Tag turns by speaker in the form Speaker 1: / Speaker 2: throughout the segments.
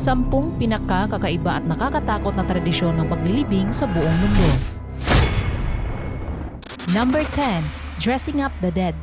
Speaker 1: Sampung pinaka, kakaiba at nakakatakot na tradisyon ng paglilibing sa buong mundo. Number 10. Dressing up the dead.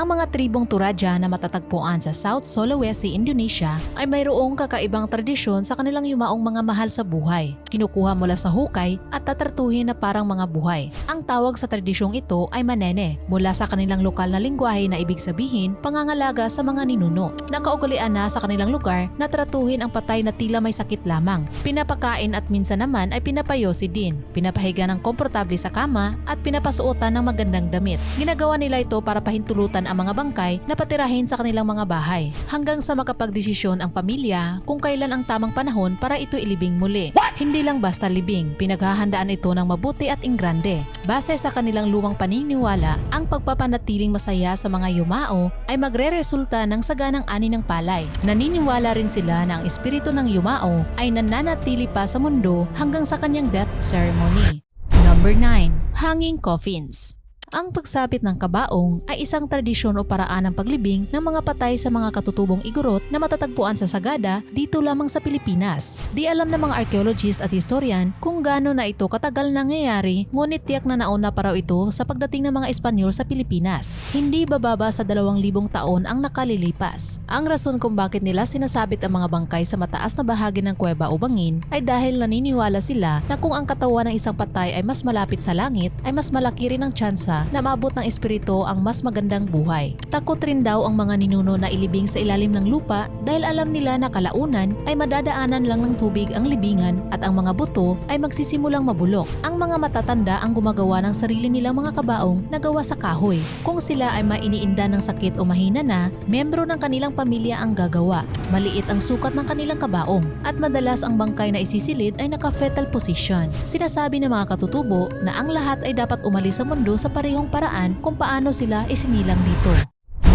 Speaker 1: Ang mga tribong Toraja na matatagpuan sa South Sulawesi, Indonesia ay mayroong kakaibang tradisyon sa kanilang yumaong mga mahal sa buhay. Kinukuha mula sa hukay at tatratuhin na parang mga buhay. Ang tawag sa tradisyong ito ay manene mula sa kanilang lokal na lingwahe na ibig sabihin pangangalaga sa mga ninuno. Nakaugalian na sa kanilang lugar na tratuhin ang patay na tila may sakit lamang. Pinapakain at minsan naman ay pinapayosi din. Pinapahiga ng komportable sa kama at pinapasuotan ng magandang damit. Ginagawa nila ito para pahintulutan ang mga bangkay na patirahin sa kanilang mga bahay hanggang sa makapagdesisyon ang pamilya kung kailan ang tamang panahon para ito ilibing muli. Hindi lang basta libing, pinaghahandaan ito ng mabuti at ingrande. Base sa kanilang lumang paniniwala, ang pagpapanatiling masaya sa mga yumao ay magre-resulta ng saganang ani ng palay. Naniniwala rin sila na ang espiritu ng yumao ay nananatili pa sa mundo hanggang sa kanyang death ceremony. Number 9. Hanging Coffins ang pagsapit ng kabaong ay isang tradisyon o paraan ng paglibing ng mga patay sa mga katutubong igorot na matatagpuan sa Sagada dito lamang sa Pilipinas. Di alam ng mga archaeologist at historian kung gaano na ito katagal nangyayari ngunit tiyak na nauna pa raw ito sa pagdating ng mga Espanyol sa Pilipinas. Hindi bababa sa 2,000 taon ang nakalilipas. Ang rason kung bakit nila sinasabit ang mga bangkay sa mataas na bahagi ng kuweba o bangin ay dahil naniniwala sila na kung ang katawan ng isang patay ay mas malapit sa langit ay mas malaki rin ang tsansa na maabot ng espiritu ang mas magandang buhay. Takot rin daw ang mga ninuno na ilibing sa ilalim ng lupa dahil alam nila na kalaunan ay madadaanan lang ng tubig ang libingan at ang mga buto ay magsisimulang mabulok. Ang mga matatanda ang gumagawa ng sarili nilang mga kabaong na gawa sa kahoy. Kung sila ay mainiinda ng sakit o mahina na, membro ng kanilang pamilya ang gagawa. Maliit ang sukat ng kanilang kabaong at madalas ang bangkay na isisilid ay naka-fetal position. Sinasabi ng mga katutubo na ang lahat ay dapat umalis sa mundo sa parehong paraan kung paano sila isinilang dito.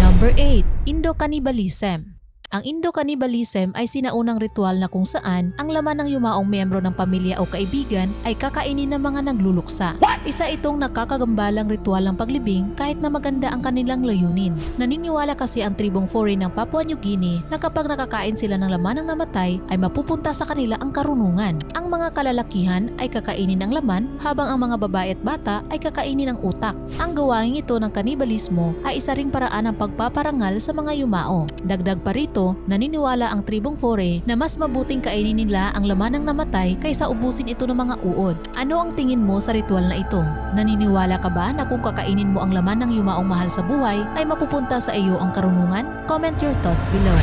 Speaker 1: Number 8. Indo-cannibalism ang Indo-cannibalism ay sinaunang ritual na kung saan ang laman ng yumaong miyembro ng pamilya o kaibigan ay kakainin ng mga nagluluksa. Isa itong nakakagambalang ritual ng paglibing kahit na maganda ang kanilang layunin. Naniniwala kasi ang tribong foreign ng Papua New Guinea na kapag nakakain sila ng laman ng namatay ay mapupunta sa kanila ang karunungan. Ang mga kalalakihan ay kakainin ng laman habang ang mga babae at bata ay kakainin ng utak. Ang gawain ito ng kanibalismo ay isa ring paraan ng pagpaparangal sa mga yumao. Dagdag pa rito, naniniwala ang tribong Fore na mas mabuting kainin nila ang laman ng namatay kaysa ubusin ito ng mga uod. Ano ang tingin mo sa ritual na ito? Naniniwala ka ba na kung kakainin mo ang laman ng yumaong mahal sa buhay ay mapupunta sa iyo ang karunungan? Comment your thoughts below.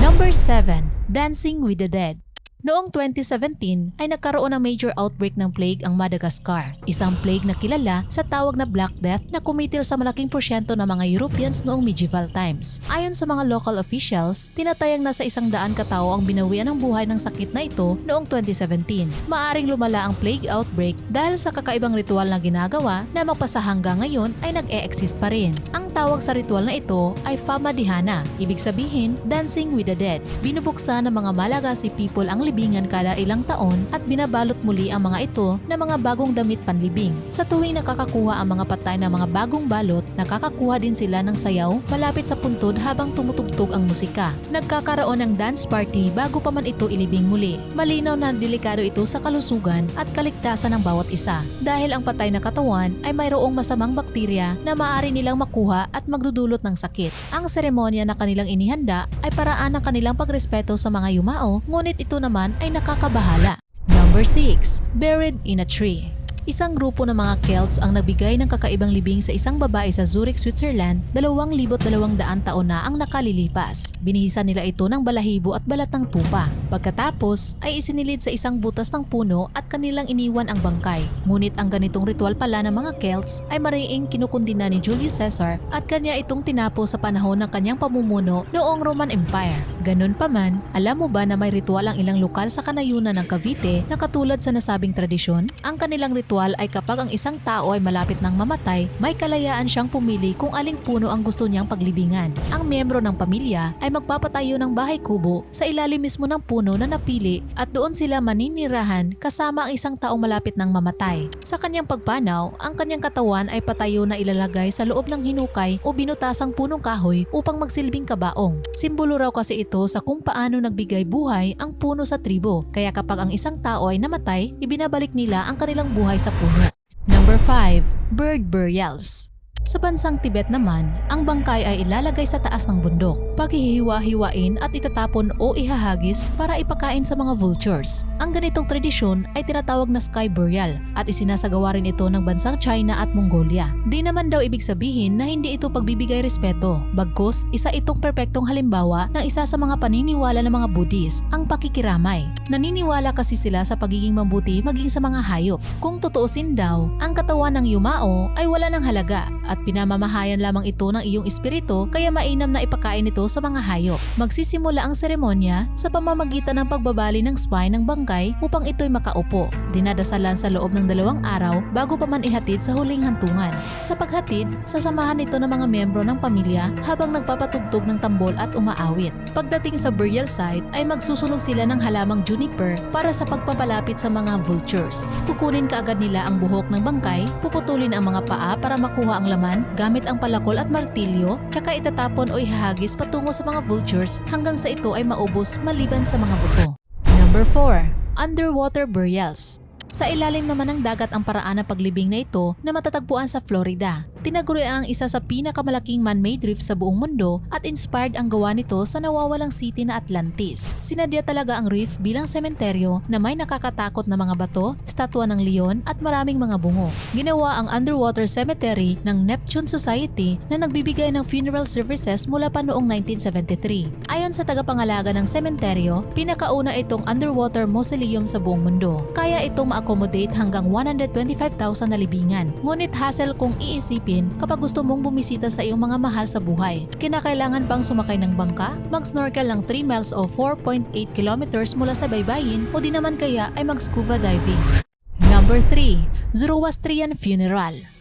Speaker 1: Number 7. Dancing with the Dead Noong 2017 ay nagkaroon ng major outbreak ng plague ang Madagascar, isang plague na kilala sa tawag na Black Death na kumitil sa malaking porsyento ng mga Europeans noong medieval times. Ayon sa mga local officials, tinatayang nasa isang daan katao ang binawian ng buhay ng sakit na ito noong 2017. Maaring lumala ang plague outbreak dahil sa kakaibang ritual na ginagawa na magpasa hanggang ngayon ay nag-e-exist pa rin. Ang tawag sa ritual na ito ay Famadihana, ibig sabihin Dancing with the Dead. Binubuksan ng mga Malagasy people ang libingan kada ilang taon at binabalot muli ang mga ito ng mga bagong damit panlibing. Sa tuwing nakakakuha ang mga patay ng mga bagong balot, nakakakuha din sila ng sayaw malapit sa puntod habang tumutugtog ang musika. Nagkakaroon ng dance party bago pa man ito ilibing muli. Malinaw na delikado ito sa kalusugan at kaligtasan ng bawat isa dahil ang patay na katawan ay mayroong masamang bakterya na maaari nilang makuha at magdudulot ng sakit. Ang seremonya na kanilang inihanda ay paraan ng kanilang pagrespeto sa mga yumao ngunit ito naman ay nakakabahala. Number 6. Buried in a Tree Isang grupo ng mga Celts ang nagbigay ng kakaibang libing sa isang babae sa Zurich, Switzerland 2,200 taon na ang nakalilipas. Binihisan nila ito ng balahibo at balat ng tupa. Pagkatapos ay isinilid sa isang butas ng puno at kanilang iniwan ang bangkay. Ngunit ang ganitong ritual pala ng mga Celts ay mariing kinukundina ni Julius Caesar at kanya itong tinapo sa panahon ng kanyang pamumuno noong Roman Empire. Ganun pa man, alam mo ba na may ritual ang ilang lokal sa kanayunan ng Cavite na katulad sa nasabing tradisyon? Ang kanilang ritual ritual ay kapag ang isang tao ay malapit ng mamatay, may kalayaan siyang pumili kung aling puno ang gusto niyang paglibingan. Ang miyembro ng pamilya ay magpapatayo ng bahay kubo sa ilalim mismo ng puno na napili at doon sila maninirahan kasama ang isang taong malapit ng mamatay. Sa kanyang pagpanaw, ang kanyang katawan ay patayo na ilalagay sa loob ng hinukay o binutasang punong kahoy upang magsilbing kabaong. Simbolo raw kasi ito sa kung paano nagbigay buhay ang puno sa tribo. Kaya kapag ang isang tao ay namatay, ibinabalik nila ang kanilang buhay sa puno. Number 5. Bird Burials sa bansang Tibet naman, ang bangkay ay ilalagay sa taas ng bundok, paghihiwa-hiwain at itatapon o ihahagis para ipakain sa mga vultures. Ang ganitong tradisyon ay tinatawag na sky burial at isinasagawa rin ito ng bansang China at Mongolia. Di naman daw ibig sabihin na hindi ito pagbibigay respeto, bagkus isa itong perpektong halimbawa ng isa sa mga paniniwala ng mga Buddhist, ang pakikiramay. Naniniwala kasi sila sa pagiging mabuti maging sa mga hayop. Kung tutuusin daw, ang katawan ng yumao ay wala ng halaga at pinamamahayan lamang ito ng iyong espiritu kaya mainam na ipakain ito sa mga hayop. Magsisimula ang seremonya sa pamamagitan ng pagbabali ng spine ng bangkay upang ito'y makaupo. Dinadasalan sa loob ng dalawang araw bago pa man ihatid sa huling hantungan. Sa paghatid, sasamahan ito ng mga miyembro ng pamilya habang nagpapatugtog ng tambol at umaawit. Pagdating sa burial site ay magsusunog sila ng halamang juniper para sa pagpapalapit sa mga vultures. Kukunin kaagad nila ang buhok ng bangkay, puputulin ang mga paa para makuha ang laman gamit ang palakol at martilyo, tsaka itatapon o ihagis patungo sa mga vultures hanggang sa ito ay maubos maliban sa mga buto. Number 4. Underwater Burials sa ilalim naman ng dagat ang paraan ng paglibing na ito na matatagpuan sa Florida. Tinaguri ang isa sa pinakamalaking man-made reef sa buong mundo at inspired ang gawa nito sa nawawalang city na Atlantis. Sinadya talaga ang reef bilang sementeryo na may nakakatakot na mga bato, statwa ng leon at maraming mga bungo. Ginawa ang underwater cemetery ng Neptune Society na nagbibigay ng funeral services mula pa noong 1973. Ayon sa tagapangalaga ng sementeryo, pinakauna itong underwater mausoleum sa buong mundo. Kaya itong ma-accommodate hanggang 125,000 na libingan. Ngunit hassle kung iisipin kapag gusto mong bumisita sa iyong mga mahal sa buhay. Kinakailangan pang sumakay ng bangka, mag-snorkel ng 3 miles o 4.8 kilometers mula sa baybayin o di naman kaya ay mag-scuba diving. Number 3. Zoroastrian Funeral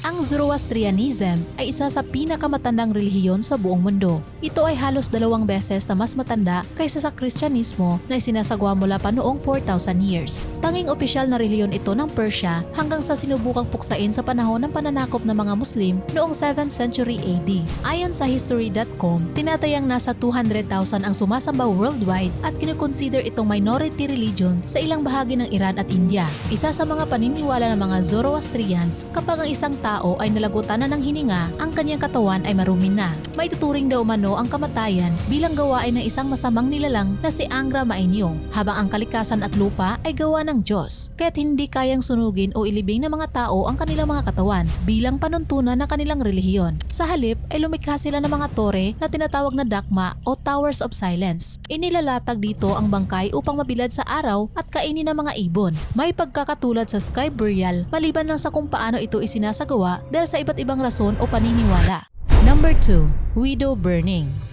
Speaker 1: ang Zoroastrianism ay isa sa pinakamatandang relihiyon sa buong mundo. Ito ay halos dalawang beses na mas matanda kaysa sa Kristyanismo na isinasagwa mula pa noong 4,000 years. Tanging opisyal na relihiyon ito ng Persia hanggang sa sinubukang puksain sa panahon ng pananakop ng mga Muslim noong 7th century AD. Ayon sa History.com, tinatayang nasa 200,000 ang sumasamba worldwide at kinukonsider itong minority religion sa ilang bahagi ng Iran at India. Isa sa mga paniniwala ng mga Zoroastrians kapag ang isang tao ay nalagutan na ng hininga, ang kanyang katawan ay marumi na. May tuturing daw umano ang kamatayan bilang gawain ng isang masamang nilalang na si Angra Mainyo, habang ang kalikasan at lupa ay gawa ng Diyos. Kaya't hindi kayang sunugin o ilibing ng mga tao ang kanilang mga katawan bilang panuntunan ng kanilang relihiyon. Sa halip ay lumikha sila ng mga tore na tinatawag na dakma o Towers of Silence. Inilalatag dito ang bangkay upang mabilad sa araw at kainin ng mga ibon. May pagkakatulad sa sky burial maliban lang sa kung paano ito isinasagawa dahil sa iba't ibang rason o paniniwala. Number 2. Widow Burning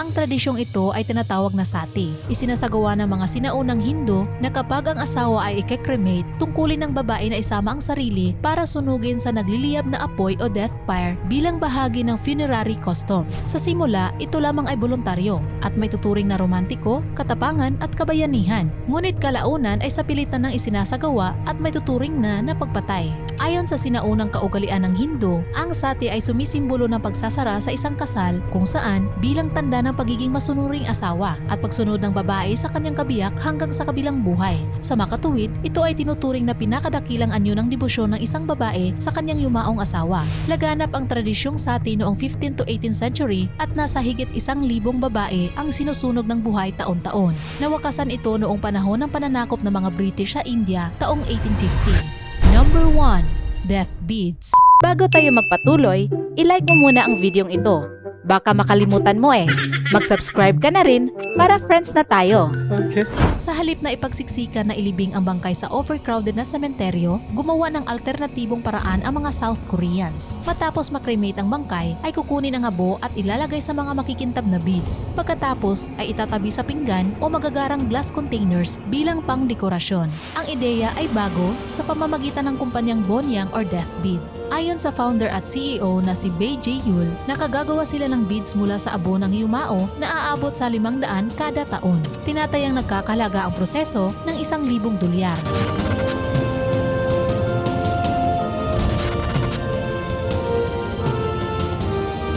Speaker 1: ang tradisyong ito ay tinatawag na sati. Isinasagawa ng mga sinaunang Hindu na kapag ang asawa ay ike-cremate, tungkulin ng babae na isama ang sarili para sunugin sa nagliliyab na apoy o death pyre bilang bahagi ng funerary custom. Sa simula, ito lamang ay voluntaryo at may tuturing na romantiko, katapangan at kabayanihan. Ngunit kalaunan ay sa pilitan ng isinasagawa at may tuturing na na pagpatay. Ayon sa sinaunang kaugalian ng Hindu, ang sati ay sumisimbolo ng pagsasara sa isang kasal kung saan bilang tanda ng pagiging masunuring asawa at pagsunod ng babae sa kanyang kabiyak hanggang sa kabilang buhay. Sa makatuwid, ito ay tinuturing na pinakadakilang anyo ng debosyon ng isang babae sa kanyang yumaong asawa. Laganap ang tradisyong sati noong 15th to 18th century at nasa higit isang libong babae ang sinusunog ng buhay taon-taon. Nawakasan ito noong panahon ng pananakop ng mga British sa India taong 1850. Number 1. Death Beads
Speaker 2: Bago tayo magpatuloy, ilike mo muna ang videong ito.
Speaker 1: Baka makalimutan mo eh. Mag-subscribe ka na rin para friends na tayo.
Speaker 2: Okay.
Speaker 1: Sa halip na ipagsiksikan na ilibing ang bangkay sa overcrowded na sementeryo, gumawa ng alternatibong paraan ang mga South Koreans. Matapos makremate ang bangkay, ay kukunin ang abo at ilalagay sa mga makikintab na beads. Pagkatapos ay itatabi sa pinggan o magagarang glass containers bilang pang dekorasyon. Ang ideya ay bago sa pamamagitan ng kumpanyang Bonyang or Death Bead. Ayon sa founder at CEO na si Bei J. Yul, nakagagawa sila ng beads mula sa abo ng yumao na aabot sa 500 kada taon. Tinatayang nagkakalaga ang proseso ng isang libong dolyar.